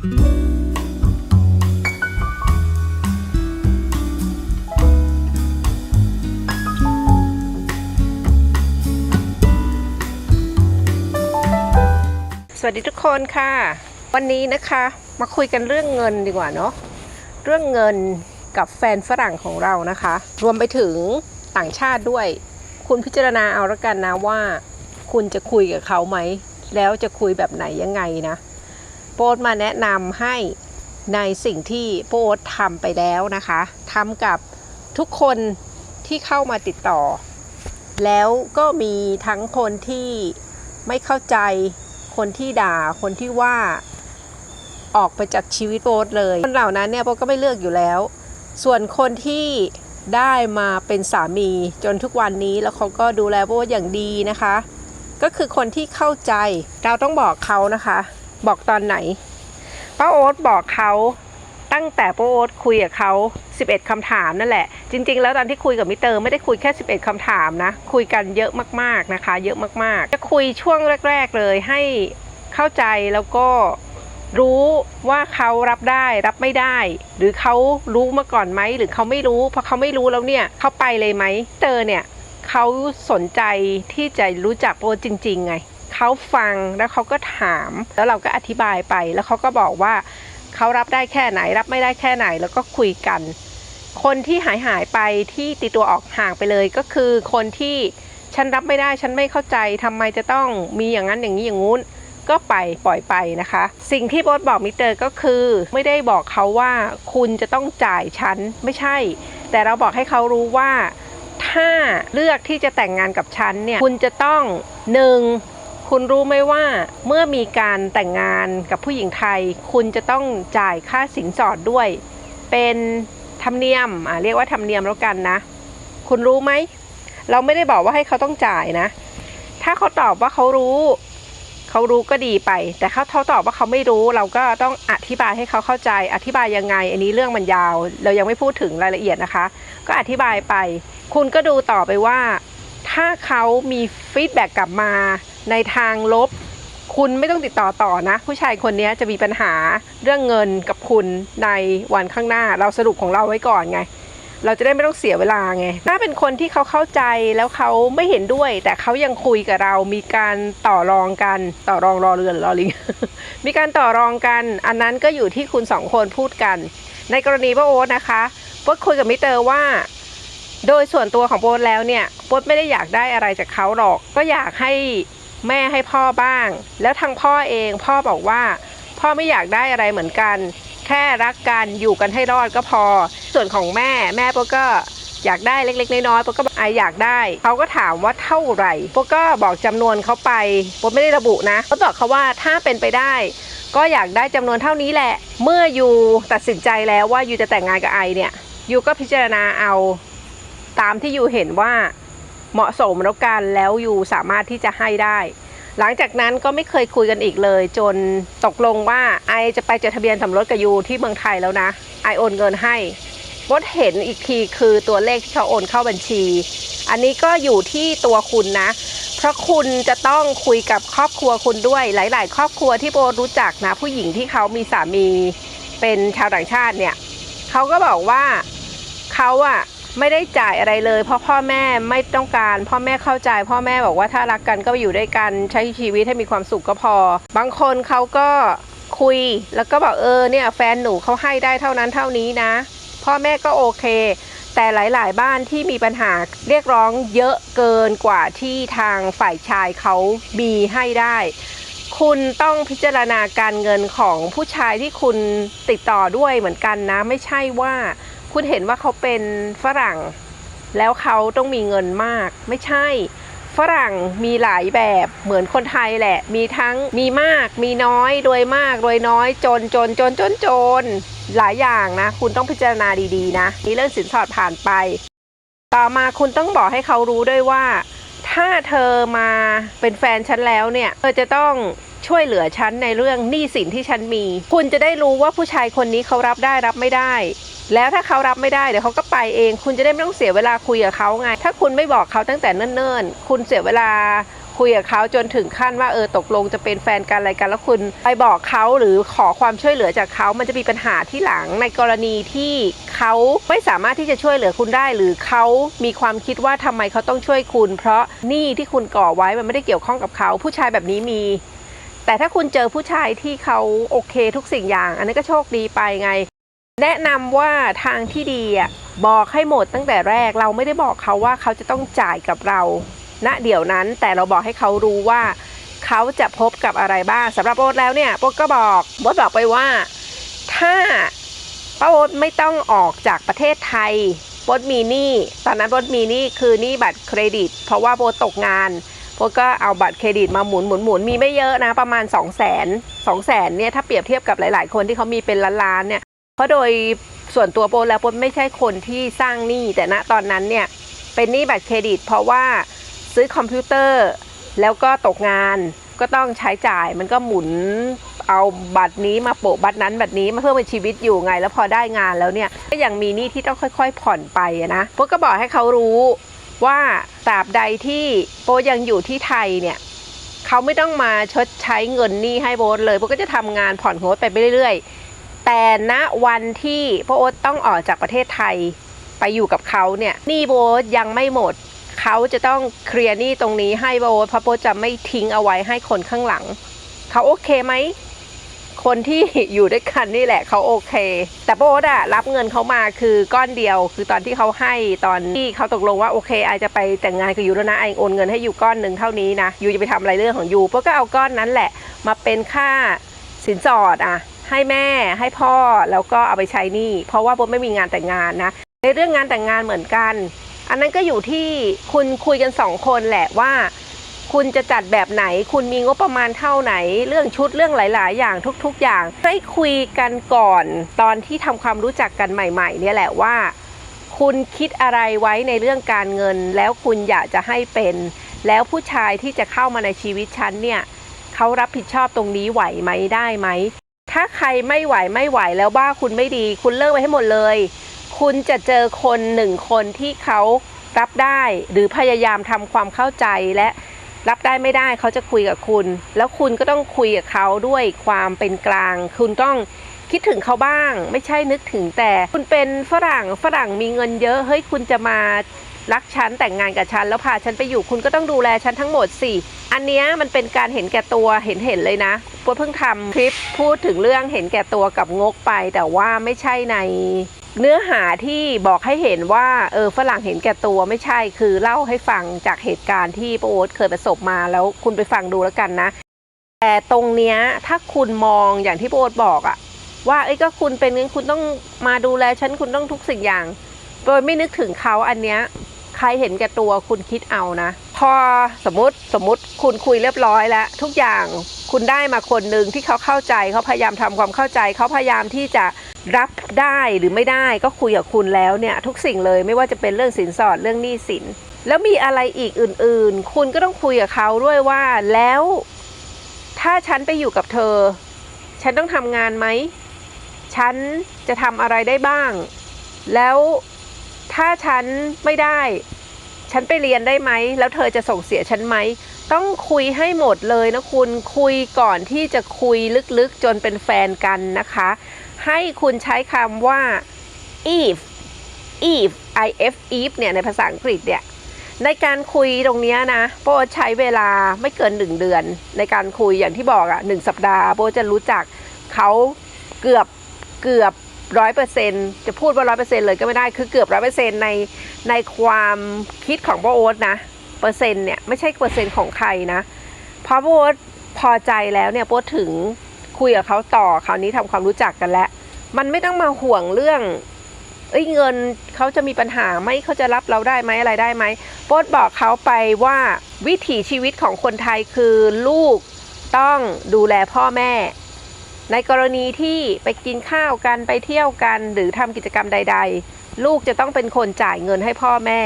สวัสดีทุกคนค่ะ วันนี้นะคะมาคุยกันเรื่องเงินดีกว่าเนาะเรื่องเงินกับแฟนฝรั่งของเรานะคะ รวมไปถึงต่างชาติด้วย คุณพิจารณาเอาละกันนะว่า คุณจะคุยกับเขาไหม แล้วจะคุยแบบไหนยังไงนะ โป๊ตมาแนะนำให้ในสิ่งที่โป๊ตทำไปแล้วนะคะทำกับทุกคนที่เข้ามาติดต่อ แล้วก็มีทั้งคนที่ไม่เข้าใจ คนที่ด่า คนที่ว่าออกไปจากชีวิตโป๊ตเลย คนเหล่านั้นเนี่ยโป๊ตก็ไม่เลือกอยู่แล้ว ส่วนคนที่ได้มาเป็นสามีจนทุกวันนี้แล้วเขาก็ดูแลโป๊ตอย่างดีนะคะ ก็คือคนที่เข้าใจเราต้องบอกเขานะคะ บอกตอนไหนป้าโอ๊ตบอกเขาตั้งแต่ป้าโอ๊ตคุยกับเขา 11คำถามนั่นแหละ จริง ๆ แล้วตอนที่คุยกับมิเตอร์ไม่ได้คุยแค่ 11คำถามนะ คุยกันเยอะมากๆนะคะ เยอะมากๆ จะคุยช่วงแรก ๆ เลยให้เข้าใจแล้วก็รู้ว่าเขารับได้รับไม่ได้ หรือเขารู้มาก่อนไหมหรือเขาไม่รู้พอเขาไม่รู้แล้วเนี่ยเขาไปเลยไหมเตอร์เนี่ยเขาสนใจที่จะรู้จักโปรจริง ๆ ไง เขาฟังแล้วเขาก็ถาม แล้วเราก็อธิบายไป แล้วเขาก็บอกว่าเขารับได้แค่ไหน รับไม่ได้แค่ไหนแล้วก็คุยกัน คนที่หายหายไปที่ตีตัวออกห่างไปเลยก็คือคนที่ฉันรับไม่ได้ฉันไม่เข้าใจทำไมจะต้องมีอย่างนั้นอย่างนี้อย่างงู้นก็ไปปล่อยไปนะคะ สิ่งที่โบทบอกมิเตอร์ก็คือ ไม่ได้บอกเขาว่าคุณจะต้องจ่ายฉันไม่ใช่ แต่เราบอกให้เขารู้ว่า ถ้าเลือกที่จะแต่งงานกับฉันเนี่ยคุณจะต้องหนึ่ง คุณรู้ไหมว่าเมื่อมีการแต่งงานกับผู้หญิงไทย คุณจะต้องจ่ายค่าสินสอดด้วย เป็นธรรมเนียมอะเรียกว่าธรรมเนียมแล้วกันนะ คุณรู้ไหม เราไม่ได้บอกว่าให้เขาต้องจ่ายนะ ถ้าเขาตอบว่าเขารู้ เขารู้ก็ดีไป แต่เขาเขาตอบว่าเขาไม่รู้ เราก็ต้องอธิบายให้เขาเข้าใจ อธิบายยังไง อันนี้เรื่องมันยาว เรายังไม่พูดถึงรายละเอียดนะคะ ก็อธิบายไป คุณก็ดูต่อไปว่า ถ้าเขามีฟีดแบ็กกลับมาในทางลบ คุณไม่ต้องติดต่อต่อนะ ผู้ชายคนนี้จะมีปัญหาเรื่องเงินกับคุณในวันข้างหน้า เราสรุปของเราไว้ก่อนไง เราจะได้ไม่ต้องเสียเวลาไง ถ้าเป็นคนที่เขาเข้าใจแล้วเขาไม่เห็นด้วย แต่เขายังคุยกับเรามีการต่อรองกันต่อรองรอเรือนรอลิงมีการต่อรองกัน อันนั้นก็อยู่ที่คุณสองคนพูดกัน ในกรณีป้าโอ๊ตนะคะโป๊ตคุยกับมิเตอร์ว่า โดยส่วนตัวของโป๊ตแล้วเนี่ยโป๊ตไม่ได้อยากได้อะไรจากเขาหรอก ก็อยากให้แม่ให้พ่อบ้าง แล้วทางพ่อเองพ่อบอกว่า พ่อไม่อยากได้อะไรเหมือนกัน แค่รักกันอยู่กันให้รอดก็พอ ส่วนของแม่แม่โป๊ก็อยากได้เล็ก ๆ น้อยๆโป๊ก็บอกไออยากได้เขาก็ถามว่าเท่าไหร่โป๊ก็บอกจำนวนเขาไปโป๊ไม่ได้ระบุนะโป๊บอกเขาว่าถ้าเป็นไปได้ ก็อยากได้จำนวนเท่านี้แหละ เมื่อยูตัดสินใจแล้วว่ายูจะแต่งงานกับไอเนี่ยยูก็พิจารณาเอา ตามที่ยูเห็นว่าเหมาะสมแล้วกันแล้วยูสามารถที่จะให้ได้ หลังจากนั้นก็ไม่เคยคุยกันอีกเลย จนตกลงว่าไอจะไปจดทะเบียนสมรสกับยูที่เมืองไทยแล้วนะไอโอนเงินให้บดเห็นอีกทีคือตัวเลขที่เขาโอนเข้าบัญชี อันนี้ก็อยู่ที่ตัวคุณนะ เพราะคุณจะต้องคุยกับครอบครัวคุณด้วย หลาย ๆ ครอบครัวที่โบรู้จักนะ ผู้หญิงที่เขามีสามีเป็นชาวต่างชาติเนี่ยเขาก็บอกว่าเขาอะ ไม่ได้จ่ายอะไรเลย เพราะพ่อแม่ไม่ต้องการ พ่อแม่เข้าใจ พ่อแม่บอกว่าถ้ารักกันก็ไปอยู่ด้วยกันใช้ชีวิตให้มีความสุขก็พอ บางคนเขาก็คุยแล้วก็บอกเออเนี่ยแฟนหนูเขาให้ได้เท่านั้นเท่านี้นะ พ่อแม่ก็โอเค แต่หลาย ๆ บ้านที่มีปัญหาเรียกร้องเยอะเกินกว่าที่ทางฝ่ายชายเขามีให้ได้ คุณต้องพิจารณาการเงินของผู้ชายที่คุณติดต่อด้วยเหมือนกันนะ ไม่ใช่ว่า คุณเห็นว่าเขาเป็นฝรั่ง แล้วเขาต้องมีเงินมาก ไม่ใช่ ฝรั่งมีหลายแบบเหมือนคนไทยแหละ มีทั้งมีมาก มีน้อยรวยมากรวยน้อย จนจนจนจนจน หลายอย่างนะ คุณต้องพิจารณาดีๆ นะนี่เรื่องสินสอดผ่านไป ต่อมาคุณต้องบอกให้เขารู้ด้วยว่า ถ้าเธอมาเป็นแฟนฉันแล้วเนี่ยเธอจะต้องช่วยเหลือฉันในเรื่องหนี้สินที่ฉันมี คุณจะได้รู้ว่าผู้ชายคนนี้เขารับได้รับไม่ได้ แล้วถ้าเขารับไม่ได้เดี๋ยวเขาก็ไปเอง คุณจะได้ไม่ต้องเสียเวลาคุยกับเขาไง ถ้าคุณไม่บอกเขาตั้งแต่เนิ่นๆ คุณเสียเวลาคุยกับเขาจนถึงขั้นว่าเออตกลงจะเป็นแฟนกันอะไรกัน แล้วคุณไปบอกเขาหรือขอความช่วยเหลือจากเขา มันจะมีปัญหาที่หลังในกรณีที่เขาไม่สามารถที่จะช่วยเหลือคุณได้ หรือเขามีความคิดว่าทำไมเขาต้องช่วยคุณ เพราะหนี้ที่คุณก่อไว้มันไม่ได้เกี่ยวข้องกับเขา ผู้ชายแบบนี้มี แต่ถ้าคุณเจอผู้ชายที่เขาโอเคทุกสิ่งอย่าง อันนี้ก็โชคดีไปไง แนะนำว่าทางที่ดีอะบอกให้หมดตั้งแต่แรกเราไม่ได้บอกเขาว่าเขาจะต้องจ่ายกับเราณเดี๋ยวนั้นแต่เราบอกให้เขารู้ว่าเขาจะพบกับอะไรบ้างสำหรับโอ๊ตแล้วเนี่ยโอ๊ตก็บอกโอ๊ตบอกไปว่า ถ้าป้าโอ๊ตไม่ต้องออกจากประเทศไทยโอ๊ตมีหนี้ตอนนั้นโอ๊ตมีหนี้คือหนี้บัตรเครดิต เพราะว่าโอ๊ตตกงานโอ๊ตก็เอาบัตรเครดิตมาหมุนหมุนหมุนมีไม่เยอะนะประมาณ 2 0 0 0 0 0 2 0 0 0 0เนี่ยถ้าเปรียบเทียบกับหลาย ๆ คนที่เขามีเป็นล้านๆเนี่ย ราะโดยส่วนตัวโปแล้วโปไม่ใช่คนที่สร้างหนี้แต่ณตอนนั้นเนี่ยเป็นหนี้บัตรเครดิต เพราะว่าซื้อคอมพิวเตอร์ แล้วก็ตกงานก็ต้องใช้จ่ายมันก็หมุนเอาบัตรนี้มาโปะบัตรนั้นบัตรนี้มาเพื่อเป็นชีวิตอยู่ไง แล้วพอได้งานแล้วเนี่ยก็ยังมีหนี้ที่ต้องค่อยๆ ผ่อนไปนะโปก็บอกให้เขารู้ว่าตราบใดที่โปยังอยู่ที่ไทยเนี่ยเขาไม่ต้องมาชดใช้เงินหนี้ให้โบสเลยโบก็จะทำงานผ่อนโฮสไปเรื่อยๆ แต่ณวันที่พ่อโอ๊ตต้องออกจากประเทศไทยไปอยู่กับเขาเนี่ยหนี้โบทยังไม่หมด เขาจะต้องเคลียร์หนี้ตรงนี้ให้โบทเพราะโบทจะไม่ทิ้งเอาไว้ให้คนข้างหลัง เขาโอเคไหมคนที่อยู่ด้วยกันนี่แหละเขาโอเค แต่โบทอะรับเงินเขามาคือก้อนเดียว คือตอนที่เขาให้ตอนที่เขาตกลงว่าโอเคไอจะไปแต่งงานกับยูแล้วนะไอโอนเงินให้ยูก้อนหนึ่งเท่านี้นะยูจะไปทำอะไรเรื่องของยูโบทก็เอาก้อนนั้นแหละ มาเป็นค่าสินสอดอะ ให้แม่ให้พ่อแล้วก็เอาไปใช้หนี้เพราะว่าโบไม่มีงานแต่งงานนะในเรื่องงานแต่งงานเหมือนกัน อันนั้นก็อยู่ที่คุณคุยกันสองคนแหละว่า คุณจะจัดแบบไหน คุณมีงบประมาณเท่าไหน เรื่องชุดเรื่องหลาย ๆ อย่างทุก ๆ อย่างได้คุยกันก่อน ตอนที่ทำความรู้จักกันใหม่ ๆ เนี่ยแหละว่า คุณคิดอะไรไว้ในเรื่องการเงิน แล้วคุณอยากจะให้เป็น แล้วผู้ชายที่จะเข้ามาในชีวิตฉันเนี่ยเขารับผิดชอบตรงนี้ไหวไหมได้ไหม ถ้าใครไม่ไหวไม่ไหวแล้วบ้าคุณไม่ดี คุณเลิกไปให้หมดเลย คุณจะเจอคนหนึ่งคนที่เขารับได้หรือพยายามทำความเข้าใจและรับได้ไม่ได้เขาจะคุยกับคุณ แล้วคุณก็ต้องคุยกับเขาด้วยความเป็นกลาง คุณต้องคิดถึงเขาบ้าง ไม่ใช่นึกถึงแต่ คุณเป็นฝรั่งฝรั่งมีเงินเยอะเฮ้ยคุณจะมา รักฉันแต่งงานกับฉันแล้วพาฉันไปอยู่คุณก็ต้องดูแลฉันทั้งหมดสิ อันเนี้ยมันเป็นการเห็นแก่ตัวเห็นเห็นเลยนะปวดเพิ่งทำคลิปพูดถึงเรื่องเห็นแก่ตัวกับงกไป แต่ว่าไม่ใช่ใน เนื้อหาที่บอกให้เห็นว่าเออฝรั่งเห็นแก่ตัวไม่ใช่คือเล่าให้ฟังจากเหตุการณ์ที่โอ๊ตเคยประสบมาแล้วคุณไปฟังดูแล้วกันนะ แต่ตรงเนี้ยถ้าคุณมองอย่างที่โอ๊ตบอกอะว่าเอ้ก็คุณเป็นงั้นคุณต้องมาดูแลฉันคุณต้องทุกสิ่งอย่าง โดยไม่นึกถึงเขาอันเนี้ย ใครเห็นแก่ตัวคุณคิดเอานะ พอสมมติสมมติคุณคุยเรียบร้อยแล้ว ทุกอย่างคุณได้มาคนหนึ่งที่เขาเข้าใจเขาพยายามทำความเข้าใจเขาพยายามที่จะรับได้หรือไม่ได้ก็คุยกับคุณแล้วเนี่ย ทุกสิ่งเลยไม่ว่าจะเป็นเรื่องสินสอดเรื่องหนี้สิน แล้วมีอะไรอีกอื่นๆ คุณก็ต้องคุยกับเขาด้วยว่าแล้ว ถ้าฉันไปอยู่กับเธอ ฉันต้องทำงานไหม ฉันจะทำอะไรได้บ้าง แล้ว ถ้าฉันไม่ได้ ฉันไปเรียนได้ไหม แล้วเธอจะส่งเสียฉันไหม ต้องคุยให้หมดเลยนะคุณคุยก่อนที่จะคุยลึกๆจนเป็นแฟนกันนะคะ ให้คุณใช้คำว่า if if if if เนี่ยในภาษาอังกฤษเนี่ยในการคุยตรงนี้นะโบใช้เวลาไม่เกินหนึ่งเดือน ในการคุยอย่างที่บอกอะหนึ่งสัปดาห์โบจะรู้จักเขาเกือบเกือบ ร้อยเปอร์เซ็นจะพูดว่าร้อยเปอร์เซ็นเลยก็ไม่ได้คือเกือบร้อยเปอร์เซ็นในในความคิดของโบโอ๊ตนะเปอร์เซ็นต์เนี่ยไม่ใช่เปอร์เซ็นต์ของใครนะเพราะโบโอ๊ตพอใจแล้วเนี่ยโบถึงคุยกับเขาต่อคราวนี้ทำความรู้จักกันแล้ว มันไม่ต้องมาห่วงเรื่องเอ้ยเงินเขาจะมีปัญหาไหมเขาจะรับเราได้ไหมอะไรได้ไหมโป๊ดบอกเขาไปว่าวิถีชีวิตของคนไทยคือลูกต้องดูแลพ่อแม่ ในกรณีที่ไปกินข้าวกันไปเที่ยวกันหรือทำกิจกรรมใด ๆ ลูกจะต้องเป็นคนจ่ายเงินให้พ่อแม่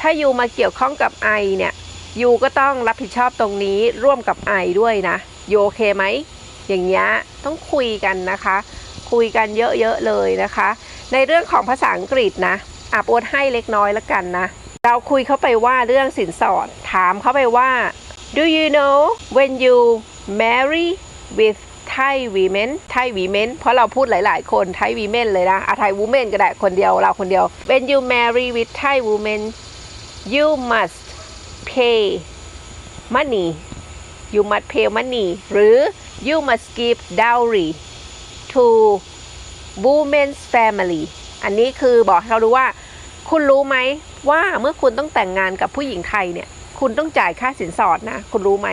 ถ้ายูมาเกี่ยวข้องกับไอเนี่ยยูก็ต้องรับผิดชอบตรงนี้ร่วมกับไอด้วยนะยูโอเคไหมอย่างเงี้ยต้องคุยกันนะคะ คุยกันเยอะๆเลยนะคะ ในเรื่องของภาษาอังกฤษนะอาโปดให้เล็กน้อยแล้วกันนะเราคุยเขาไปว่าเรื่องสินสอดถามเขาไปว่า Do you know when you marry with Thai women Thai women เพราะเราพูดหลาย ๆ คน Thai women เลยนะอะไทย women ก็ได้คนเดียวเราคนเดียว When you marry with Thai women you must pay money you must pay money หรือ you must give dowry to woman's family อันนี้คือบอกให้เขารู้ว่า คุณรู้ไหมว่าเมื่อคุณต้องแต่งงานกับผู้หญิงไทยเนี่ย คุณต้องจ่ายค่าสินสอดนะ คุณรู้ไหม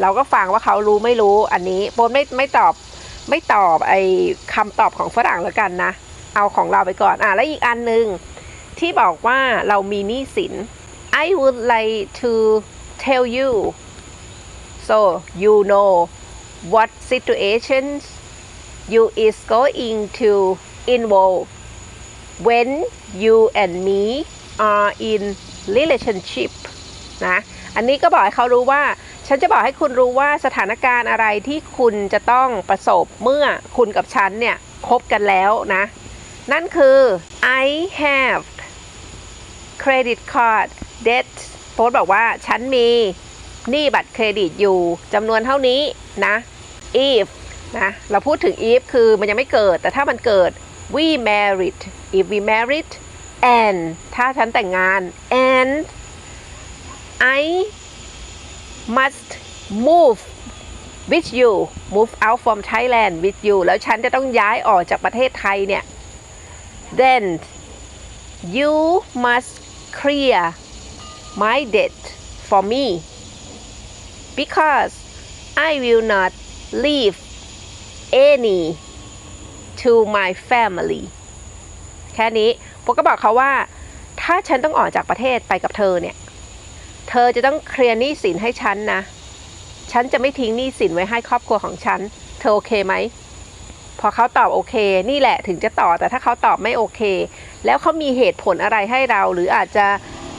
เราก็ฟังว่าเขารู้ไม่รู้อันนี้โบนไม่ไม่ตอบไม่ตอบไอ้คำตอบของฝรั่งแล้วกันนะ เอาของเราไปก่อนอะแล้วอีกอันหนึ่งที่บอกว่าเรามีหนี้สิน I would like to tell you so you know what situations you is going to involve when you and me are in relationship นะ อันนี้ก็บอกให้เขารู้ว่า ฉันจะบอกให้คุณรู้ว่าสถานการณ์อะไรที่คุณจะต้องประสบเมื่อคุณกับฉันเนี่ยคบกันแล้วนะ นั่นคือ I have credit card debt โพสบอกว่าฉันมีหนี้บัตรเครดิตอยู่จำนวนเท่านี้นะ if นะ เราพูดถึง if คือมันยังไม่เกิด แต่ถ้ามันเกิด we married if we married and ถ้าฉันแต่งงาน and I must move with you move out from Thailand with you แล้วฉันจะต้องย้ายออกจากประเทศไทยเนี่ย then you must clear my debt for me because I will not leave any to my family แค่นี้พวกก็บอกเขาว่า ถ้าฉันต้องออกจากประเทศไปกับเธอเนี่ย เธอจะต้องเคลียร์หนี้สินให้ฉันนะ ฉันจะไม่ทิ้งหนี้สินไว้ให้ครอบครัวของฉัน เธอโอเคไหม พอเขาตอบโอเค นี่แหละถึงจะต่อ แต่ถ้าเขาตอบไม่โอเค แล้วเขามีเหตุผลอะไรให้เรา หรืออาจจะ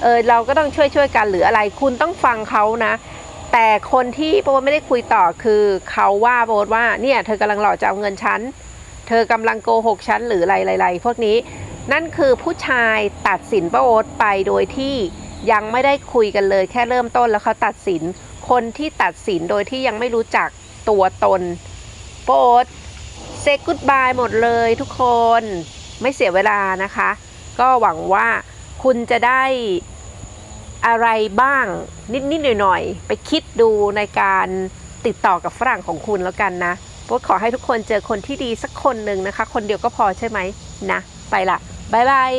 เออเราก็ต้องช่วยช่วยกันหรืออะไร คุณต้องฟังเขานะ แต่คนที่โบทไม่ได้คุยต่อคือเขาว่าโบทว่า เนี่ย เธอกำลังหลอกจะเอาเงินฉัน เธอกำลังโกหกฉันหรืออะไรๆๆพวกนี้ นั่นคือผู้ชายตัดสินโอ๊ตไปโดยที่ ยังไม่ได้คุยกันเลย แค่เริ่มต้นแล้วเขาตัดสิน คนที่ตัดสินโดยที่ยังไม่รู้จักตัวตนป้าโอ๊ตเซกุดบายหมดเลยทุกคนไม่เสียเวลานะคะ ก็หวังว่าคุณจะได้อะไรบ้างนิดๆหน่อยๆ ไปคิดดูในการติดต่อกับฝรั่งของคุณแล้วกันนะโป๊ขอให้ทุกคนเจอคนที่ดีสักคนหนึ่งนะคะ คนเดียวก็พอใช่ไหมนะ ไปละบายบาย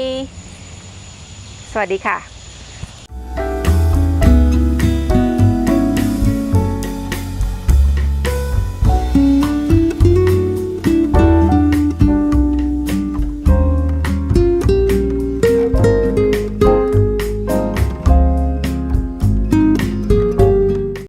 สวัสดีค่ะ